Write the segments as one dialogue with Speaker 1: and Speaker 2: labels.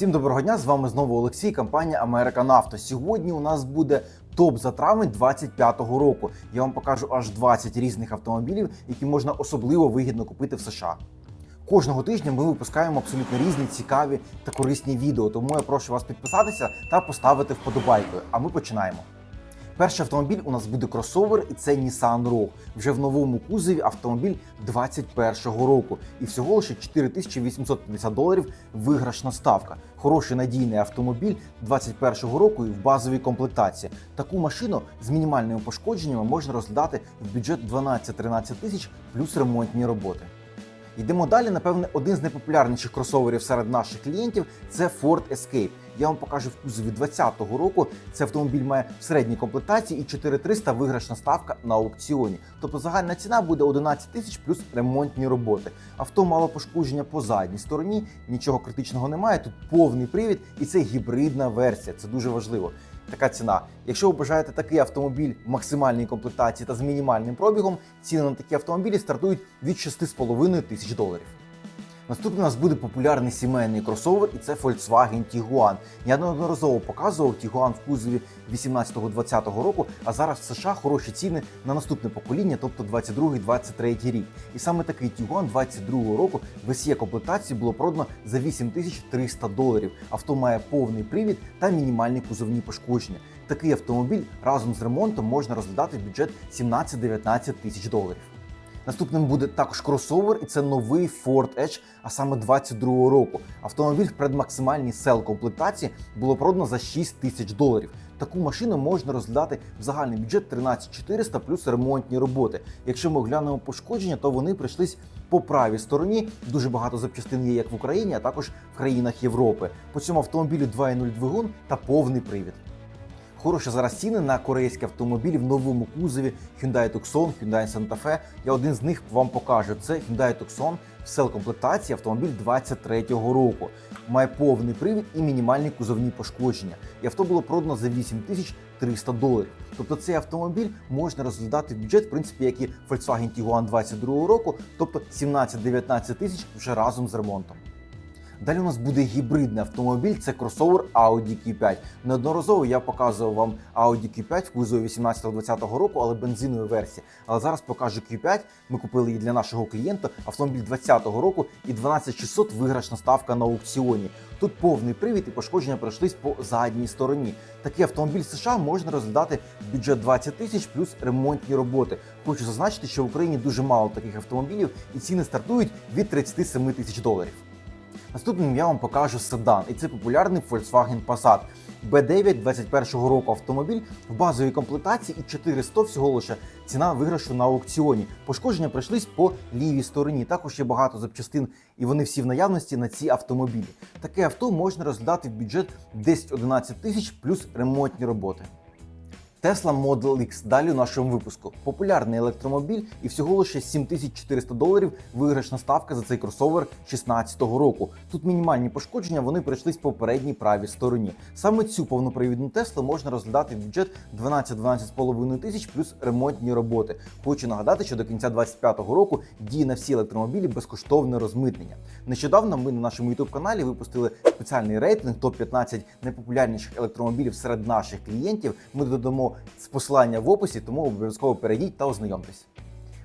Speaker 1: Всім доброго дня! З вами знову Олексій, компанія Америка Нафта. Сьогодні у нас буде топ за травень 2025 року. Я вам покажу аж 20 різних автомобілів, які можна особливо вигідно купити в США. Кожного тижня ми випускаємо абсолютно різні цікаві та корисні відео. Тому я прошу вас підписатися та поставити вподобайку. А ми починаємо. Перший автомобіль у нас буде кросовер, і це Nissan Rogue. Вже в новому кузові автомобіль 21-го року. І всього лише 4850 доларів виграшна ставка. Хороший надійний автомобіль 21-го року і в базовій комплектації. Таку машину з мінімальними пошкодженнями можна розглядати в бюджет 12-13 тисяч плюс ремонтні роботи. Йдемо далі. Напевне, один з найпопулярніших кросоверів серед наших клієнтів це Ford Escape. Я вам покажу в кузові 2020 року. Цей автомобіль має в середній комплектації і 4300 виграшна ставка на аукціоні. Тобто загальна ціна буде 11 тисяч плюс ремонтні роботи. Авто мало пошкодження по задній стороні, нічого критичного немає. Тут повний привід, і це гібридна версія. Це дуже важливо. Така ціна. Якщо ви бажаєте такий автомобіль в максимальній комплектації та з мінімальним пробігом, ціни на такі автомобілі стартують від 6,5 тисяч доларів. Наступний у нас буде популярний сімейний кросовер, і це Volkswagen Tiguan. Я неодноразово показував Tiguan в кузові 18-20 року, а зараз в США хороші ціни на наступне покоління, тобто 22-23 рік. І саме такий Tiguan 22 року в SE комплектації було продано за 8300 доларів. Авто має повний привід та мінімальні кузовні пошкодження. Такий автомобіль разом з ремонтом можна розглядати в бюджет 17-19 тисяч доларів. Наступним буде також кросовер, і це новий Ford Edge, а саме 22-го року. Автомобіль в предмаксимальній сел комплектації було продано за 6 тисяч доларів. Таку машину можна розглядати в загальний бюджет 13400 плюс ремонтні роботи. Якщо ми оглянемо пошкодження, то вони прийшлись по правій стороні. Дуже багато запчастин є як в Україні, а також в країнах Європи. По цьому автомобілю 2.0 двигун та повний привід. Хороші зараз ціни на корейські автомобілі в новому кузові Hyundai Tucson, Hyundai Santa Fe. Я один з них вам покажу. Це Hyundai Tucson в сел-комплектації автомобіль 23-го року. Має повний привід і мінімальні кузовні пошкодження. І авто було продано за 8300 доларів. Тобто цей автомобіль можна розглядати в бюджет, в принципі, як і Volkswagen Tiguan 22 року, тобто 17-19 тисяч вже разом з ремонтом. Далі у нас буде гібридний автомобіль, це кросовер Audi Q5. Неодноразово я показував вам Audi Q5 в кузові 18-20 року, але бензинової версії. Але зараз покажу Q5. Ми купили її для нашого клієнта. Автомобіль 20-го року і 12600 виграшна ставка на аукціоні. Тут повний привід і пошкодження пройшлись по задній стороні. Такий автомобіль США можна розглядати в бюджет 20 тисяч плюс ремонтні роботи. Хочу зазначити, що в Україні дуже мало таких автомобілів, і ціни стартують від 37 тисяч доларів. Наступним я вам покажу седан, і це популярний Volkswagen Passat. B9 21-го року автомобіль в базовій комплектації і 400 всього лише ціна виграшу на аукціоні. Пошкодження прийшлись по лівій стороні. Також є багато запчастин, і вони всі в наявності на ці автомобілі. Таке авто можна розглядати в бюджет 10-11 тисяч плюс ремонтні роботи. Tesla Model X далі у нашому випуску. Популярний електромобіль і всього лише 7400 доларів виграшна ставка за цей кросовер 16-го року. Тут мінімальні пошкодження вони прийшлись по передній правій стороні. Саме цю повнопривідну Теслу можна розглядати в бюджет 12-12,5 тисяч плюс ремонтні роботи. Хочу нагадати, що до кінця 2025 року діє на всі електромобілі безкоштовне розмитнення. Нещодавно ми на нашому youtube каналі випустили спеціальний рейтинг топ 15 найпопулярніших електромобілів серед наших клієнтів. Ми додамо з посилання в описі, тому обов'язково перейдіть та ознайомтесь.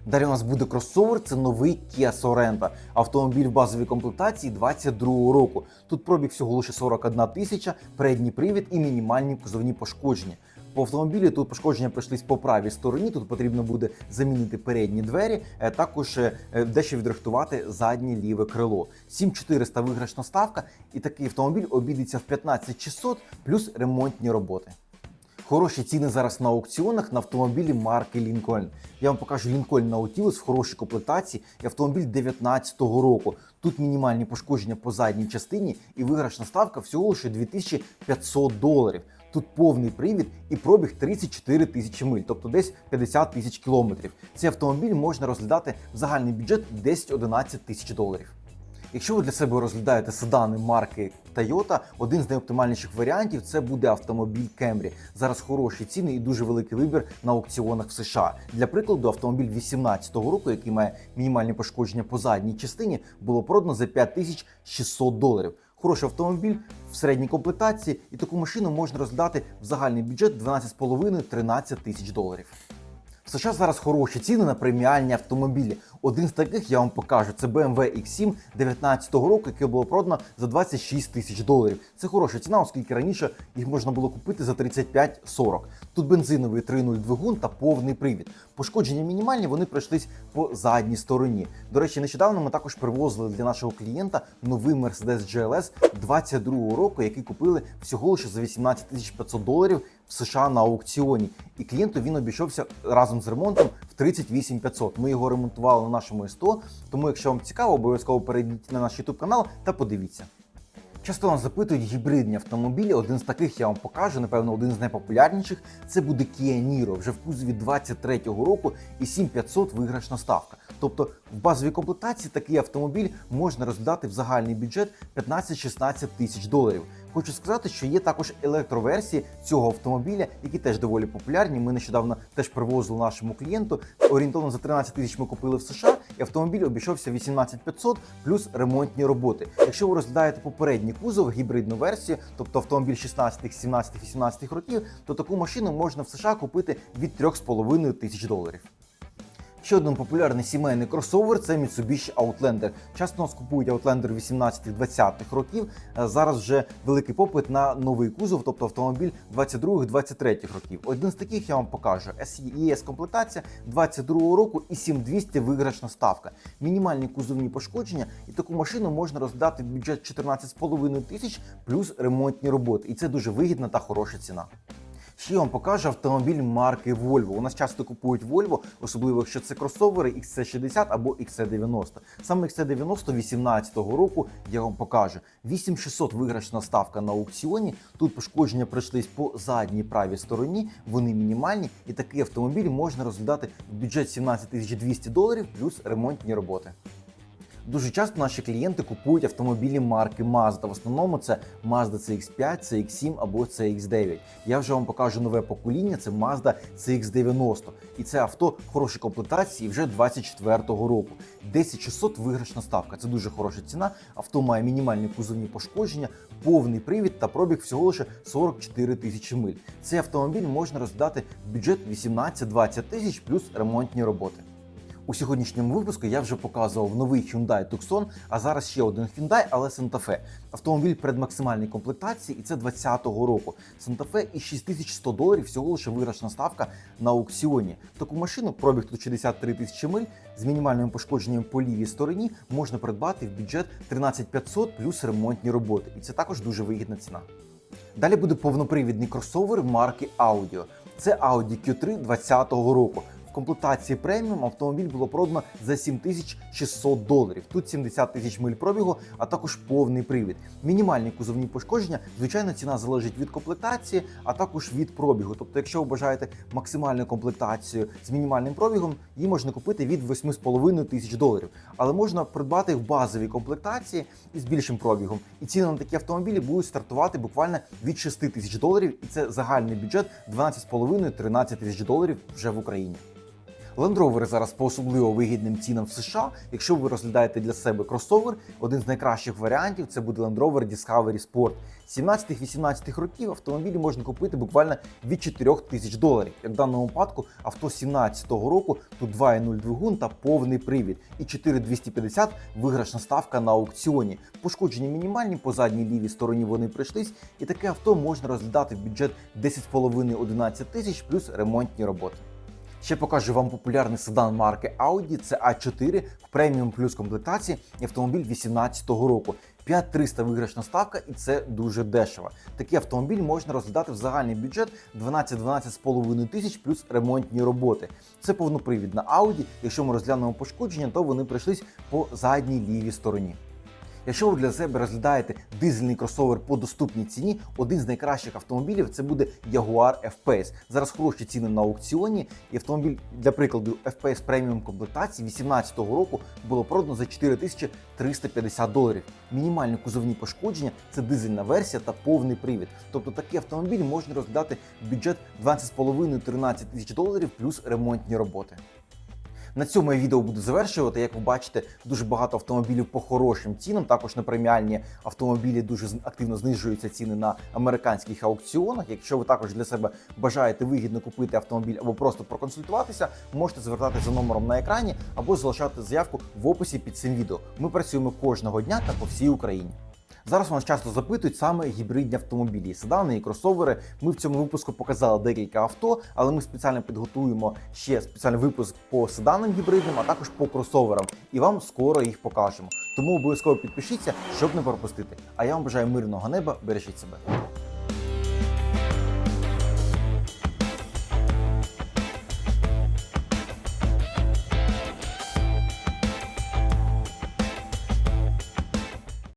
Speaker 1: Далі у нас буде кросовер, це новий Kia Sorento. Автомобіль в базовій комплектації 22 року. Тут пробіг всього лише 41 тисяча, передній привід і мінімальні кузовні пошкодження. По автомобілі тут пошкодження пройшлись по правій стороні. Тут потрібно буде замінити передні двері, е, також е, дещо відрихтувати заднє ліве крило. 7400 виграшна ставка, і такий автомобіль обійдеться в 15600 плюс ремонтні роботи. Хороші ціни зараз на аукціонах на автомобілі марки Lincoln. Я вам покажу Lincoln Nautilus в хорошій комплектації і автомобіль 2019 року. Тут мінімальні пошкодження по задній частині і виграшна ставка всього лише 2500 доларів. Тут повний привід і пробіг 34 тисячі миль, тобто десь 50 тисяч кілометрів. Цей автомобіль можна розглядати в загальний бюджет 10-11 тисяч доларів. Якщо ви для себе розглядаєте седани марки Toyota, один з найоптимальніших варіантів це буде автомобіль Camry. Зараз хороші ціни і дуже великий вибір на аукціонах в США. Для прикладу, автомобіль 2018 року, який має мінімальні пошкодження по задній частині, було продано за 5600 доларів. Хороший автомобіль в середній комплектації, і таку машину можна розглядати в загальний бюджет 12,5-13 тисяч доларів. В США зараз хороші ціни на преміальні автомобілі. Один з таких я вам покажу. Це BMW X7 19-го року, яке було продано за 26 тисяч доларів. Це хороша ціна, оскільки раніше їх можна було купити за 35-40. Тут бензиновий 3.0 двигун та повний привід. Пошкодження мінімальні, вони пройшлись по задній стороні. До речі, нещодавно ми також привозили для нашого клієнта новий Mercedes GLS 22-го року, який купили всього лише за 18 500 доларів в США на аукціоні. І клієнту він обійшовся разом з ремонтом в 38 500. Ми його ремонтували на нашому СТО, тому якщо вам цікаво, обов'язково перейдіть на наш YouTube канал та подивіться. Часто нас запитують гібридні автомобілі. Один з таких я вам покажу, напевно, один з найпопулярніших. Це буде Kia Niro, вже в кузові 23-го року і 7500 виграшна ставка. Тобто в базовій комплектації такий автомобіль можна роздати в загальний бюджет 15-16 тисяч доларів. Хочу сказати, що є також електроверсії цього автомобіля, які теж доволі популярні. Ми нещодавно теж привозили нашому клієнту. Орієнтовно за 13 тисяч ми купили в США, і автомобіль обійшовся 18 500 плюс ремонтні роботи. Якщо ви розглядаєте попередній кузов, гібридну версію, тобто автомобіль 16, 17, 18 років, то таку машину можна в США купити від 3,5 тисяч доларів. Ще один популярний сімейний кросовер це Mitsubishi Outlander. Часто нас купують Outlander 18-20-х років. Е, Зараз вже великий попит на новий кузов, тобто автомобіль 22-23 років. Один з таких я вам покажу. SES комплектація 22 року і 7200 виграшна ставка. Мінімальні кузовні пошкодження, і таку машину можна роздати в бюджет 14,5 тисяч плюс ремонтні роботи. І це дуже вигідна та хороша ціна. Ще я вам покажу автомобіль марки Volvo. У нас часто купують Volvo, особливо якщо це кросовери XC60 або XC90. Саме XC90 18-го року я вам покажу. 8600 виграшна ставка на аукціоні. Тут пошкодження пройшлись по задній правій стороні, вони мінімальні, і такий автомобіль можна розглядати в бюджет 17200 доларів плюс ремонтні роботи. Дуже часто наші клієнти купують автомобілі марки Mazda. В основному це Mazda CX5, CX7 або CX9. Я вже вам покажу нове покоління. Це Mazda CX90. І це авто в хорошій комплектації вже 24-го року. 10600 виграшна ставка. Це дуже хороша ціна. Авто має мінімальні кузовні пошкодження, повний привід та пробіг всього лише 44 тисячі миль. Цей автомобіль можна роздати в бюджет 18-20 тисяч плюс ремонтні роботи. У сьогоднішньому випуску я вже показував новий Hyundai Tucson, а зараз ще один Hyundai, але Santa Fe. Автомобіль предмаксимальній комплектації, і це 20-го року. Santa Fe і 6100 доларів всього лише виграшна ставка на аукціоні. Таку машину, пробіг тут 63 тисячі миль, з мінімальним пошкодженням по лівій стороні можна придбати в бюджет 13500 плюс ремонтні роботи. І це також дуже вигідна ціна. Далі буде повнопривідний кросовер марки Audio. Це Audi Q3 20-го року. Комплектації преміум автомобіль було продано за 7600 доларів. Тут 70 тисяч миль пробігу, а також повний привід. Мінімальні кузовні пошкодження. Звичайно, ціна залежить від комплектації, а також від пробігу. Тобто, якщо ви бажаєте максимальну комплектацію з мінімальним пробігом, її можна купити від 8,5 тисяч доларів. Але можна придбати в базовій комплектації із більшим пробігом. І ціни на такі автомобілі будуть стартувати буквально від 6 тисяч доларів. І це загальний бюджет 12,5-13 тисяч доларів вже в Україні. Land Rover зараз по особливо вигідним цінам в США. Якщо ви розглядаєте для себе кросовер, один з найкращих варіантів це буде Land Rover Discovery Sport. 17-18 років автомобілі можна купити буквально від 4 тисяч доларів. Як в даному випадку, авто 17-го року тут 2.0 двигун та повний привід, і 4250 виграшна ставка на аукціоні. Пошкодження мінімальні по задній лівій стороні вони прийшлись, і таке авто можна розглядати в бюджет 10,5-11 тисяч плюс ремонтні роботи. Ще покажу вам популярний седан марки Audi. Це A4 в преміум плюс комплектації автомобіль 2018 року. 5300 виграшна ставка, і це дуже дешево. Такий автомобіль можна розглядати в загальний бюджет 12-12,5 тисяч плюс ремонтні роботи. Це повнопривідна Audi. Якщо ми розглянемо пошкодження, то вони прийшлись по задній лівій стороні. Якщо ви для себе розглядаєте дизельний кросовер по доступній ціні, один з найкращих автомобілів це буде Jaguar F-Pace. Зараз хороші ціни на аукціоні. І автомобіль, для прикладу, F-Pace преміум комплектації 2018 року було продано за 4350 доларів. Мінімальні кузовні пошкодження це дизельна версія та повний привід. Тобто такий автомобіль можна розглядати в бюджет 12,5-13 тисяч доларів плюс ремонтні роботи. На цьому я відео буду завершувати. Як ви бачите, дуже багато автомобілів по хорошим цінам. Також на преміальні автомобілі дуже активно знижуються ціни на американських аукціонах. Якщо ви також для себе бажаєте вигідно купити автомобіль або просто проконсультуватися, можете звертатися за номером на екрані або залишати заявку в описі під цим відео. Ми працюємо кожного дня та по всій Україні. Зараз у нас часто запитують саме гібридні автомобілі, седани і кросовери. Ми в цьому випуску показали декілька авто, але ми спеціально підготуємо ще спеціальний випуск по седанам гібридним, а також по кросоверам. І вам скоро їх покажемо. Тому обов'язково підпишіться, щоб не пропустити. А я вам бажаю мирного неба, бережіть себе.